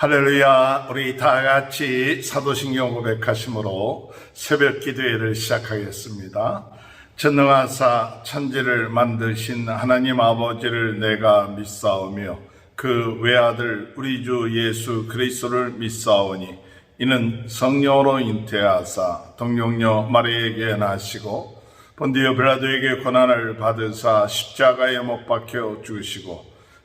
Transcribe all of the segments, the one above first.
할렐루야, 우리 다 같이 사도신경 고백하심으로 새벽 기도회를 시작하겠습니다. 전능하사 천지를 만드신 하나님 아버지를 내가 믿사오며 그 외아들 우리 주 예수 그리스도를 믿사오니 이는 성령으로 잉태하사 동령녀 마리에게 나시고 본디오 빌라도에게 고난을 받으사 십자가에 못 박혀 죽으시고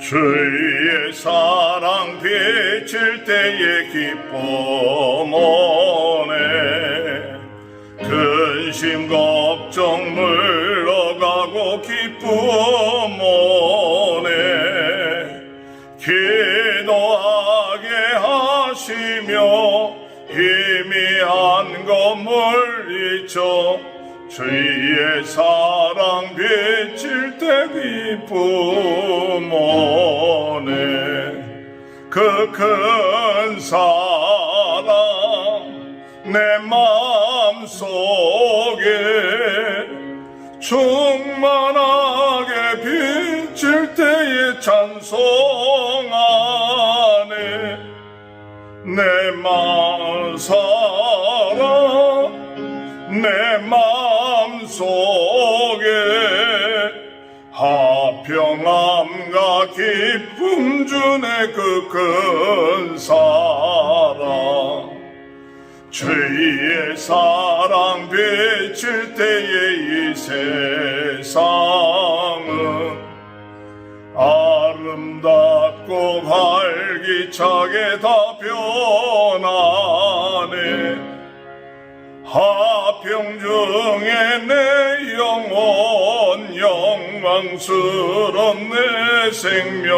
주의 사랑 비칠 때의 기쁨 오네. 근심 걱정 물러가고 기쁨 오네. 기도하게 하시며 희미한 것 물리쳐 주의 사랑 비칠 때 기쁨 오네 그 큰 사랑 내 마음속에 충만하게 비칠 때의 찬송하네 내 마음 사랑 내 마음 속에 하평함과 기쁨 주네 그 큰 사랑. 주의 사랑 비칠 때의 이 세상은 아름답고 활기차게 다 변하 하평 중에 내 영혼 영광스런 내 생명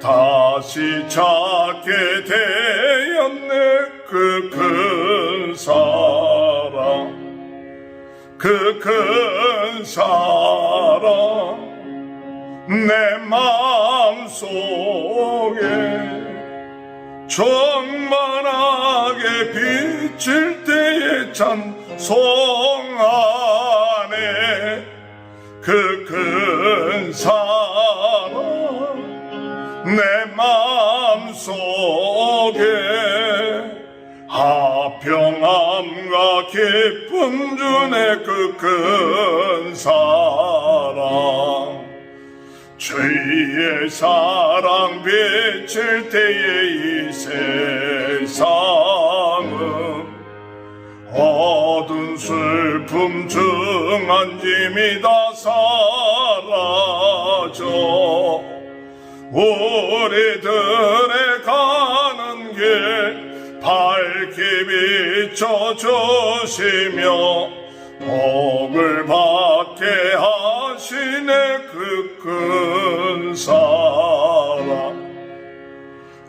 다시 찾게 되었네. 그 큰 사랑 그 큰 사랑 내 마음 속에 충만하게 비칠 때의 찬송하네. 그큰 사랑 내 마음 속에 하평함과 기쁨 주네. 그 큰 사랑 주의 사랑 비칠 때의 이 세상은 어두운 슬픔 증한 짐이 다 사라져. 우리들의 가는 길 밝게 비춰 주시며 복을 받게 하시네 그 큰 사랑.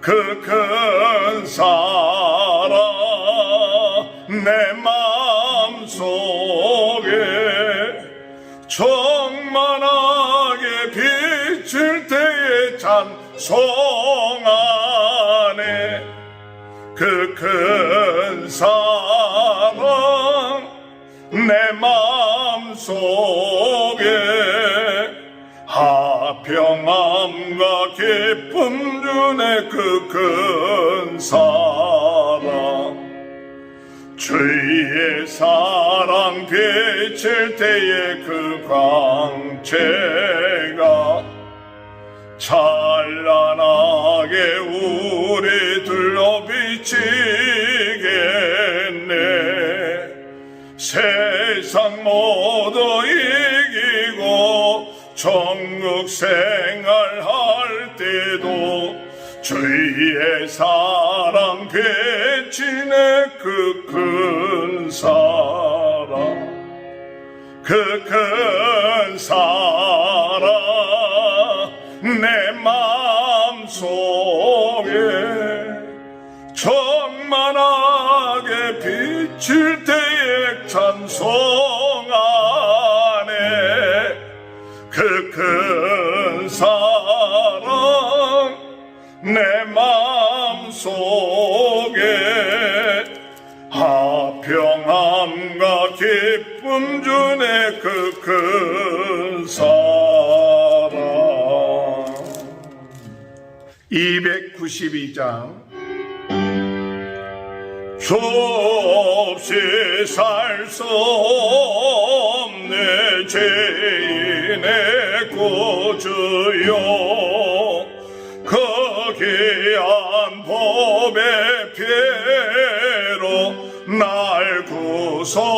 그 큰 사랑 찬송하네. 그큰 사랑 내 마음 속에 하평함과 기쁨 주네. 그큰 사랑 주의 사랑 비칠 때의 그 광채가 찬란하게 우리 둘러 비치겠네. 세상 모두 이기고 천국 생활할 때도 주의 사랑 비치네 그 큰 사랑. 그 큰 사랑 칠 때의 찬송하네 그큰 사랑 내 마음속에 하평함과 기쁨 주네 그 큰 사랑. 292장 좁시 살수 없네. 죄인의 구주요. 거기한 법의 피로 날 구속하셨네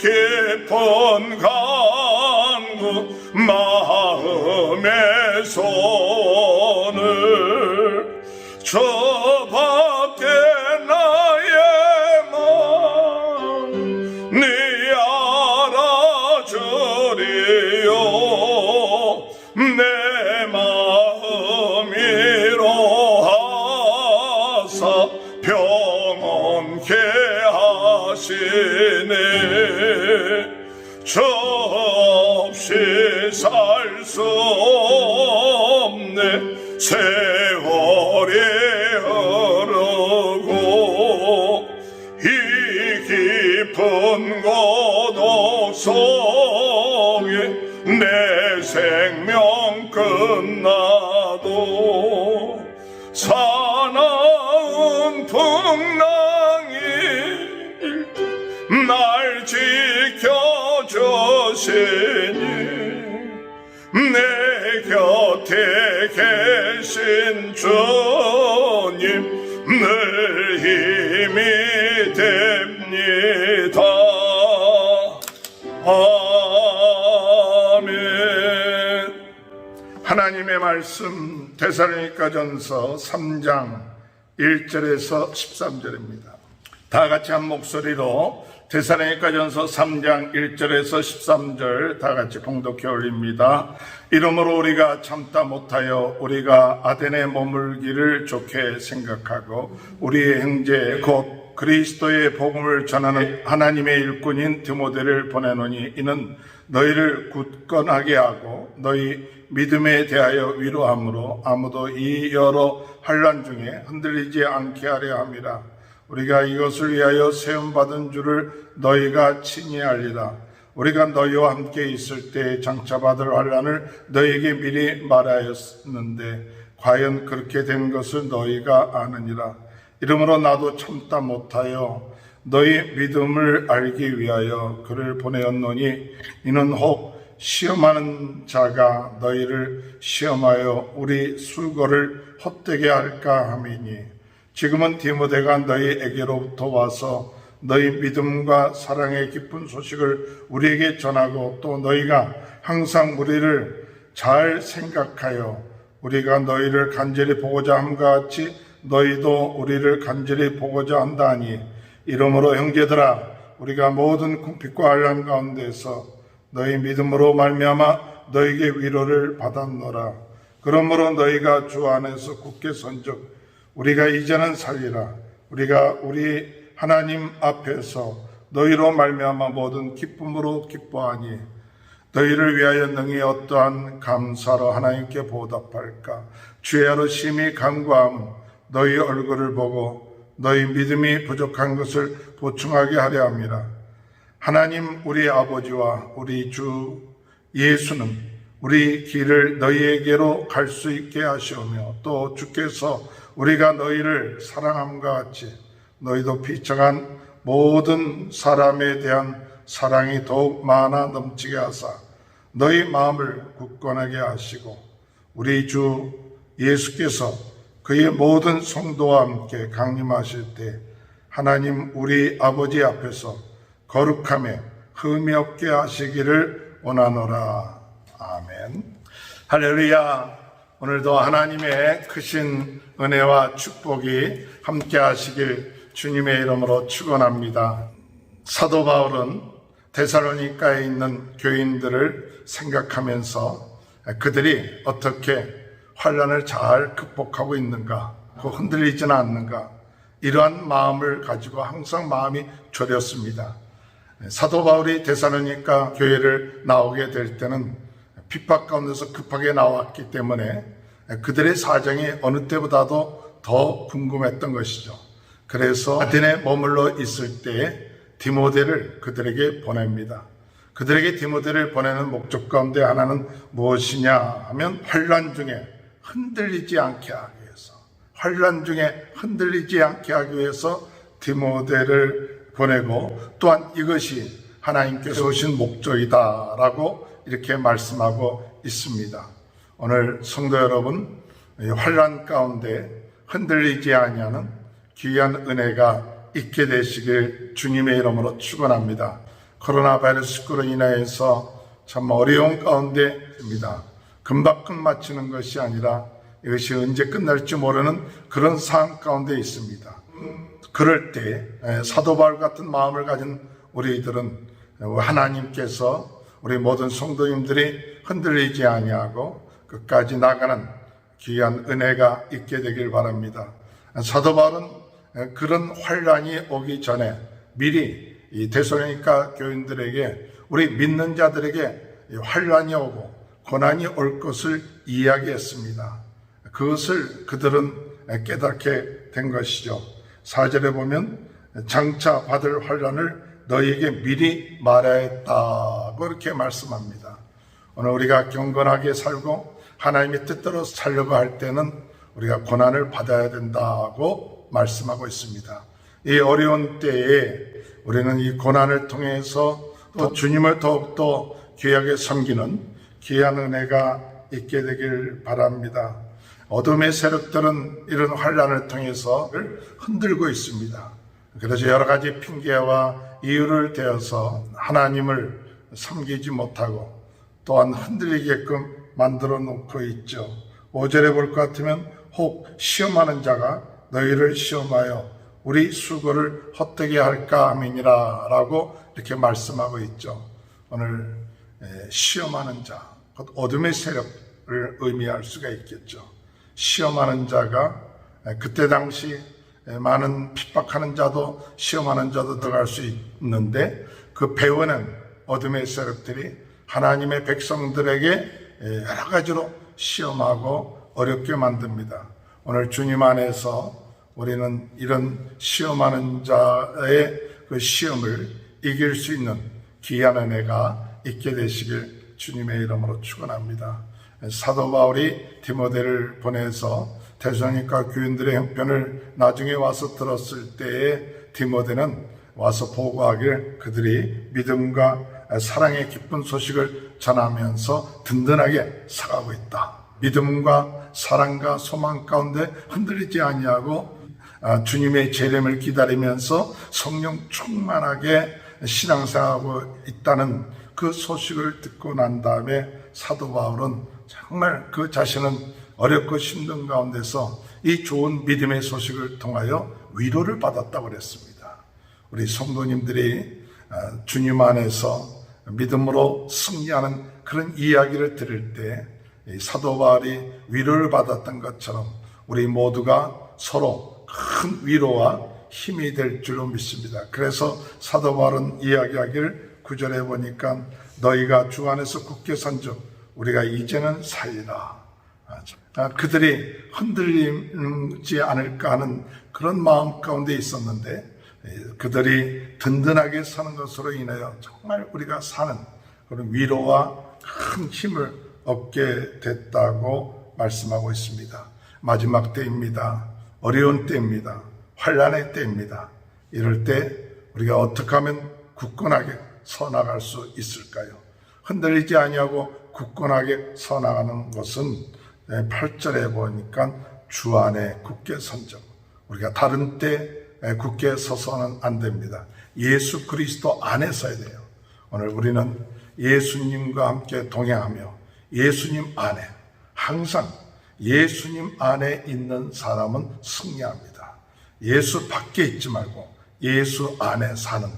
깊은 간구 마음의 손을 저 내 곁에 계신 주님 늘 힘이 됩니다. 아멘. 하나님의 말씀 데살로니가전서 3장 1절에서 13절입니다. 다 같이 한 목소리로 데살로니가전서 3장 1절에서 13절 다 같이 봉독해 올립니다. 이러므로 우리가 참다 못하여 우리가 아덴에 머물기를 좋게 생각하고 우리의 형제 곧 그리스도의 복음을 전하는 하나님의 일꾼인 디모데를 보내노니 이는 너희를 굳건하게 하고 너희 믿음에 대하여 위로함으로 아무도 이 여러 환란 중에 흔들리지 않게 하려 함이라 우리가 이것을 위하여 세움 받은 줄을 너희가 친히 알리라. 우리가 너희와 함께 있을 때 장차 받을 환란을 너희에게 미리 말하였는데 과연 그렇게 된 것을 너희가 아느니라. 이러므로 나도 참다 못하여 너희 믿음을 알기 위하여 그를 보내었노니 이는 혹 시험하는 자가 너희를 시험하여 우리 술거를 헛되게 할까 함이니 지금은 디모데가 너희에게로부터 와서 너희 믿음과 사랑의 깊은 소식을 우리에게 전하고 또 너희가 항상 우리를 잘 생각하여 우리가 너희를 간절히 보고자 함과 같이 너희도 우리를 간절히 보고자 한다니 이러므로 형제들아 우리가 모든 궁핍과 환란 가운데서 너희 믿음으로 말미암아 너에게 위로를 받았노라. 그러므로 너희가 주 안에서 굳게 선적 우리가 이제는 살리라. 우리가 우리 하나님 앞에서 너희로 말미암아 모든 기쁨으로 기뻐하니 너희를 위하여 능히 어떠한 감사로 하나님께 보답할까? 주야로 심히 간구함 너희 얼굴을 보고 너희 믿음이 부족한 것을 보충하게 하려 함이라. 하나님 우리 아버지와 우리 주 예수는 우리 길을 너희에게로 갈 수 있게 하시오며 또 주께서 우리가 너희를 사랑함과 같이 너희도 비청한 모든 사람에 대한 사랑이 더욱 많아 넘치게 하사 너희 마음을 굳건하게 하시고 우리 주 예수께서 그의 모든 성도와 함께 강림하실 때 하나님 우리 아버지 앞에서 거룩함에 흠이 없게 하시기를 원하노라. 아멘. 할렐루야. 오늘도 하나님의 크신 은혜와 축복이 함께 하시길 주님의 이름으로 축원합니다. 사도 바울은 데살로니카에 있는 교인들을 생각하면서 그들이 어떻게 환란을 잘 극복하고 있는가, 그 흔들리지는 않는가 이러한 마음을 가지고 항상 마음이 졸였습니다. 사도 바울이 데살로니카 교회를 나오게 될 때는 핍박 가운데서 급하게 나왔기 때문에 그들의 사정이 어느 때보다도 더 궁금했던 것이죠. 그래서 아덴에 머물러 있을 때 디모데를 그들에게 보냅니다. 그들에게 디모데를 보내는 목적 가운데 하나는 무엇이냐 하면 환란 중에 흔들리지 않게 하기 위해서 환란 중에 흔들리지 않게 하기 위해서 디모데를 보내고 또한 이것이 하나님께서 오신 목적이다라고 이렇게 말씀하고 있습니다. 오늘 성도 여러분 이 환란 가운데 흔들리지 아니하는 귀한 은혜가 있게 되시길 주님의 이름으로 축원합니다. 코로나 바이러스로 인하여서 참 어려운 가운데입니다. 금방금 마치는 것이 아니라 이것이 언제 끝날지 모르는 그런 상황 가운데 있습니다. 그럴 때 사도 바울 같은 마음을 가진 우리들은 하나님께서 우리 모든 성도님들이 흔들리지 아니하고 끝까지 나가는 귀한 은혜가 있게 되길 바랍니다. 사도 바울은 그런 환란이 오기 전에 미리 이 데살로니가 교인들에게 우리 믿는 자들에게 환란이 오고 고난이 올 것을 이야기했습니다. 그것을 그들은 깨닫게 된 것이죠. 사절에 보면 장차 받을 환란을 너희에게 미리 말해야 했다고 이렇게 말씀합니다. 오늘 우리가 경건하게 살고 하나님의 뜻대로 살려고 할 때는 우리가 고난을 받아야 된다고 말씀하고 있습니다. 이 어려운 때에 우리는 이 고난을 통해서 또 주님을 더욱더 귀하게 섬기는 귀한 은혜가 있게 되길 바랍니다. 어둠의 세력들은 이런 환란을 통해서 흔들고 있습니다. 그래서 여러 가지 핑계와 이유를 대어서 하나님을 섬기지 못하고 또한 흔들리게끔 만들어 놓고 있죠. 5절에 볼 것 같으면 혹 시험하는 자가 너희를 시험하여 우리 수고를 헛되게 할까 함이니라 라고 이렇게 말씀하고 있죠. 오늘 시험하는 자, 어둠의 세력을 의미할 수가 있겠죠. 시험하는 자가 그때 당시 많은 핍박하는 자도 시험하는 자도 들어갈 수 있는데 그 배우는 어둠의 세력들이 하나님의 백성들에게 여러 가지로 시험하고 어렵게 만듭니다. 오늘 주님 안에서 우리는 이런 시험하는 자의 그 시험을 이길 수 있는 귀한 은혜가 있게 되시길 주님의 이름으로 축원합니다. 사도 바울이 디모데를 보내서 대성니까 교인들의 형편을 나중에 와서 들었을 때에 디모데는 와서 보고하길 그들이 믿음과 사랑의 기쁜 소식을 전하면서 든든하게 살아가고 있다. 믿음과 사랑과 소망 가운데 흔들리지 아니하고 주님의 재림을 기다리면서 성령 충만하게 신앙생활하고 있다는 그 소식을 듣고 난 다음에 사도 바울은 정말 그 자신은 어렵고 힘든 가운데서 이 좋은 믿음의 소식을 통하여 위로를 받았다고 그랬습니다. 우리 성도님들이 주님 안에서 믿음으로 승리하는 그런 이야기를 들을 때이 사도 바울이 위로를 받았던 것처럼 우리 모두가 서로 큰 위로와 힘이 될 줄로 믿습니다. 그래서 사도 바울은 이야기하기를 구절해 보니까 너희가 주 안에서 굳게 선적 우리가 이제는 살리라. 아, 그들이 흔들리지 않을까 하는 그런 마음 가운데 있었는데 그들이 든든하게 사는 것으로 인하여 정말 우리가 사는 그런 위로와 큰 힘을 얻게 됐다고 말씀하고 있습니다. 마지막 때입니다. 어려운 때입니다. 환란의 때입니다. 이럴 때 우리가 어떻게 하면 굳건하게 서 나갈 수 있을까요? 흔들리지 아니하고 굳건하게 서 나가는 것은 8절에 보니까 주 안에 굳게 선적. 우리가 다른 때 굳게 서서는 안 됩니다. 예수 그리스도 안에 서야 돼요. 오늘 우리는 예수님과 함께 동행하며 예수님 안에 항상 예수님 안에 있는 사람은 승리합니다. 예수 밖에 있지 말고 예수 안에 사는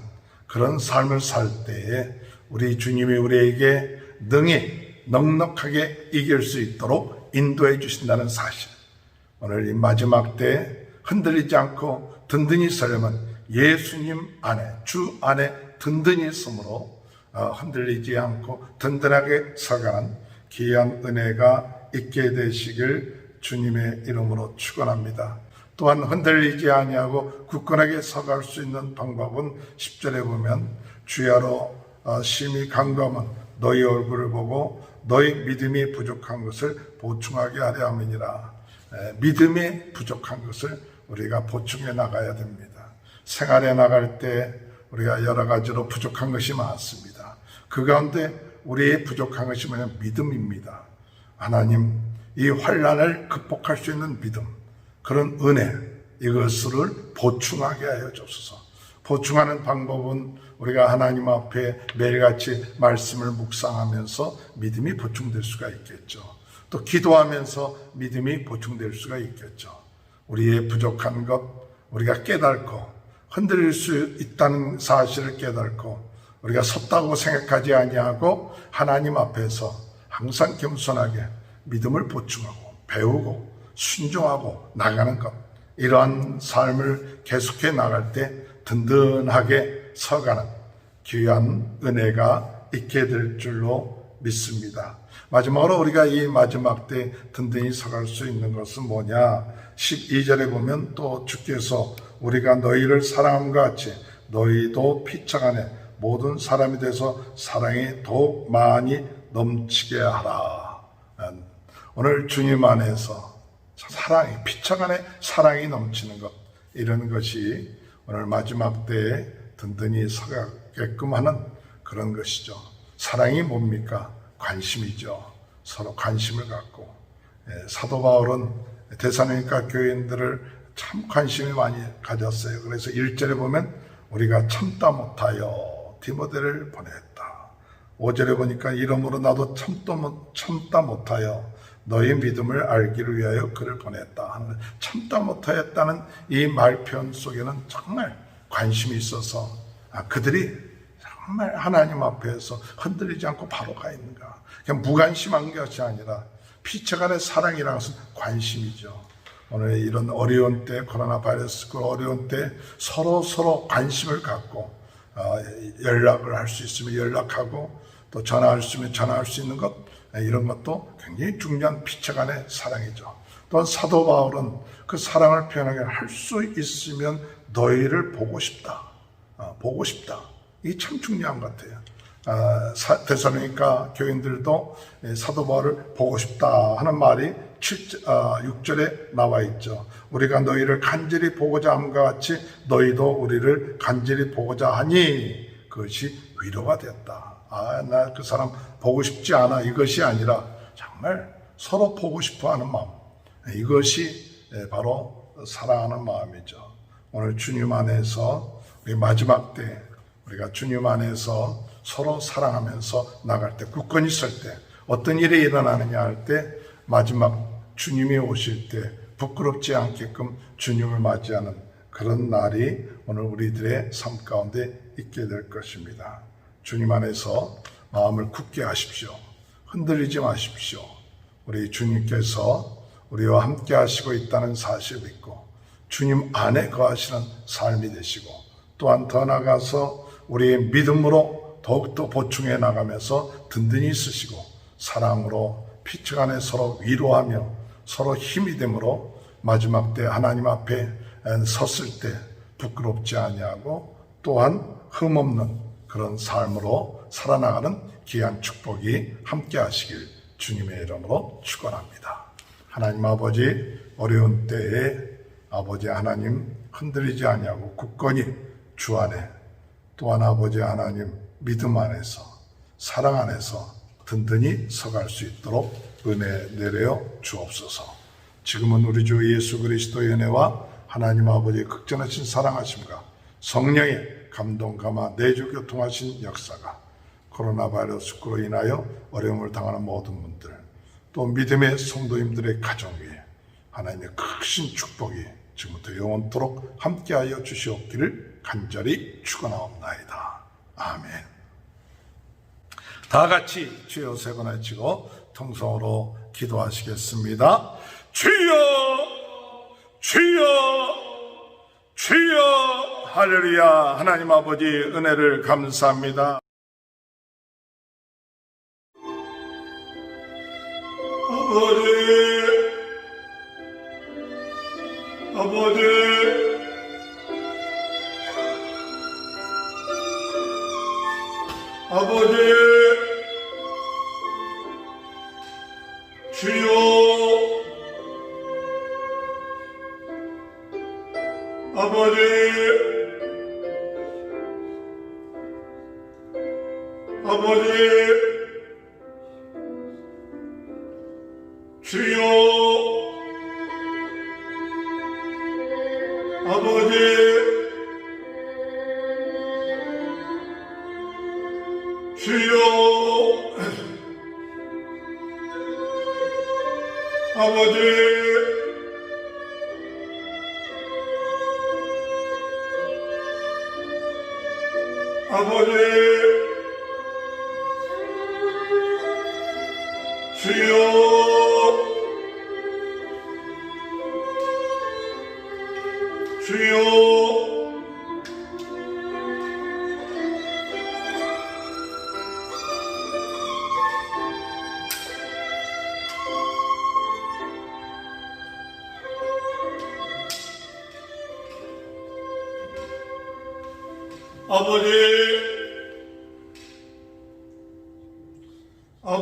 그런 삶을 살 때에 우리 주님이 우리에게 능히 넉넉하게 이길 수 있도록 인도해 주신다는 사실. 오늘 이 마지막 때 흔들리지 않고 든든히 서려면 예수님 안에, 주 안에 든든히 있으므로 어, 흔들리지 않고 든든하게 서가는 귀한 은혜가 있게 되시길 주님의 이름으로 축원합니다. 또한 흔들리지 아니하고 굳건하게 서갈 수 있는 방법은 10절에 보면 주야로 어, 심히 간구하면 너희 얼굴을 보고 너희 믿음이 부족한 것을 보충하게 하려 함이니라. 믿음이 부족한 것을 우리가 보충해 나가야 됩니다. 생활에 나갈 때 우리가 여러 가지로 부족한 것이 많습니다. 그 가운데 우리의 부족한 것이 뭐냐 믿음입니다. 하나님 이 환란을 극복할 수 있는 믿음, 그런 은혜 이것을 보충하게 하여 주옵소서. 보충하는 방법은 우리가 하나님 앞에 매일같이 말씀을 묵상하면서 믿음이 보충될 수가 있겠죠. 또 기도하면서 믿음이 보충될 수가 있겠죠. 우리의 부족한 것 우리가 깨닫고 흔들릴 수 있다는 사실을 깨닫고 우리가 섰다고 생각하지 아니하고 하나님 앞에서 항상 겸손하게 믿음을 보충하고 배우고 순종하고 나가는 것 이러한 삶을 계속해 나갈 때 든든하게 서가는 귀한 은혜가 있게 될 줄로 믿습니다. 마지막으로 우리가 이 마지막 때 든든히 서갈 수 있는 것은 뭐냐? 12절에 보면 또 주께서 우리가 너희를 사랑함과 같이 너희도 피차간에 모든 사람이 돼서 사랑이 더욱 많이 넘치게 하라. 오늘 주님 안에서 사랑이 피차간에 사랑이 넘치는 것 이런 것이 오늘 마지막 때에 든든히 서가게끔 하는 그런 것이죠. 사랑이 뭡니까? 관심이죠. 서로 관심을 갖고 예, 사도 바울은 대사님과 교인들을 참 관심이 많이 가졌어요. 그래서 1절에 보면 우리가 참다 못하여 디모데를 보냈다. 5절에 보니까 이러므로 나도 참다, 못하여 너의 믿음을 알기를 위하여 그를 보냈다. 참다 못하였다는 이 말편 속에는 정말 관심이 있어서 아, 그들이 정말 하나님 앞에서 흔들리지 않고 바로 가 있는가. 그냥 무관심한 것이 아니라 피처 간의 사랑이라는 것은 관심이죠. 오늘 이런 어려운 때, 코로나 바이러스 그 어려운 때 서로 서로 관심을 갖고 어, 연락을 할 수 있으면 연락하고 또 전화할 수 있으면 전화할 수 있는 것 이런 것도 굉장히 중요한 피처 간의 사랑이죠. 또한 사도 바울은 그 사랑을 표현하게 할 수 있으면 너희를 보고 싶다. 어, 보고 싶다. 이게 참 중요한 것 같아요. 아, 대사로니까 교인들도 사도 바울을 보고 싶다 하는 말이 7, 6절에 아, 나와 있죠. 우리가 너희를 간절히 보고자 함과 같이 너희도 우리를 간절히 보고자 하니 그것이 위로가 되었다. 아, 나 그 사람 보고 싶지 않아. 이것이 아니라 정말 서로 보고 싶어 하는 마음. 이것이 바로 사랑하는 마음이죠. 오늘 주님 안에서 우리 마지막 때 우리가 주님 안에서 서로 사랑하면서 나갈 때, 굳건히 설 때, 어떤 일이 일어나느냐 할 때, 마지막 주님이 오실 때 부끄럽지 않게끔 주님을 맞이하는 그런 날이 오늘 우리들의 삶 가운데 있게 될 것입니다. 주님 안에서 마음을 굳게 하십시오. 흔들리지 마십시오. 우리 주님께서 우리와 함께 하시고 있다는 사실을 믿고 주님 안에 거하시는 삶이 되시고 또한 더 나아가서 우리의 믿음으로 더욱더 보충해 나가면서 든든히 있으시고 사랑으로 피측 안에 서로 위로하며 서로 힘이 되므로 마지막 때 하나님 앞에 섰을 때 부끄럽지 아니하고 또한 흠없는 그런 삶으로 살아나가는 귀한 축복이 함께 하시길 주님의 이름으로 축원합니다. 하나님 아버지 어려운 때에 아버지 하나님 흔들리지 아니하고 굳건히 주 안에 또한 아버지 하나님 믿음 안에서 사랑 안에서 든든히 서갈 수 있도록 은혜 내려 주옵소서. 지금은 우리 주 예수 그리스도의 은혜와 하나님 아버지의 극전하신 사랑하심과 성령의 감동 감화 내주 교통하신 역사가 코로나 바이러스로 인하여 어려움을 당하는 모든 분들 또 믿음의 성도님들의 가정 위에 하나님의 크신 축복이 지금부터 영원토록 함께하여 주시옵기를 간절히 축원하옵나이다. 아멘. 다 같이 주여 세 번 외치고 통성으로 기도하시겠습니다. 주여, 주여, 주여, 할렐루야. 하나님 아버지 은혜를 감사합니다. 아버지, 아버지, 아버지, 주여, 아버지, 아버지, 주여, 아버 아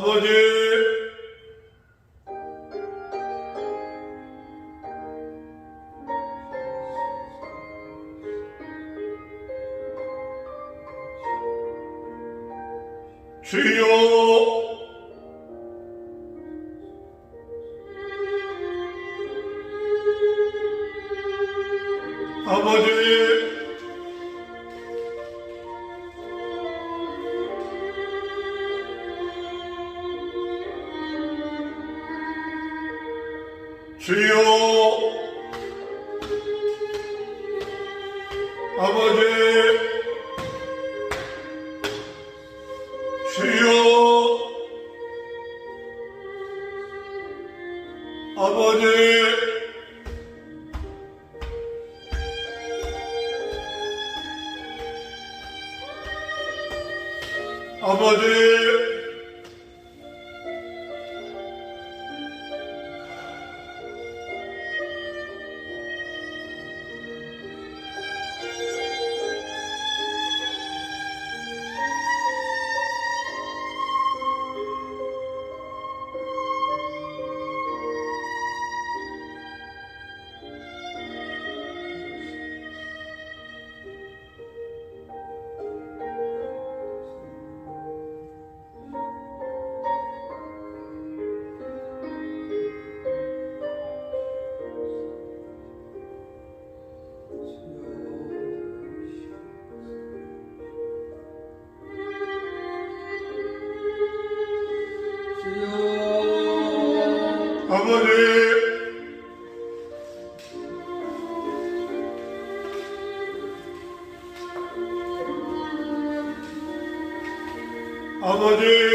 아 아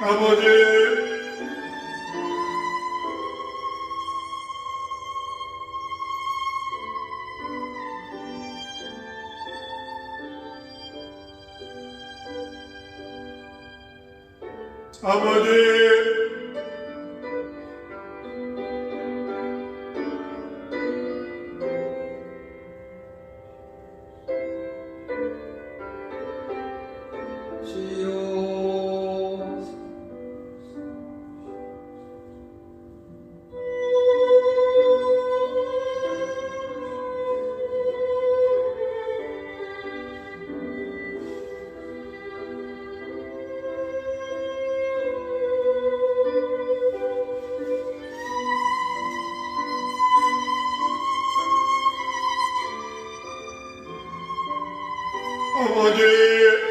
아버지 아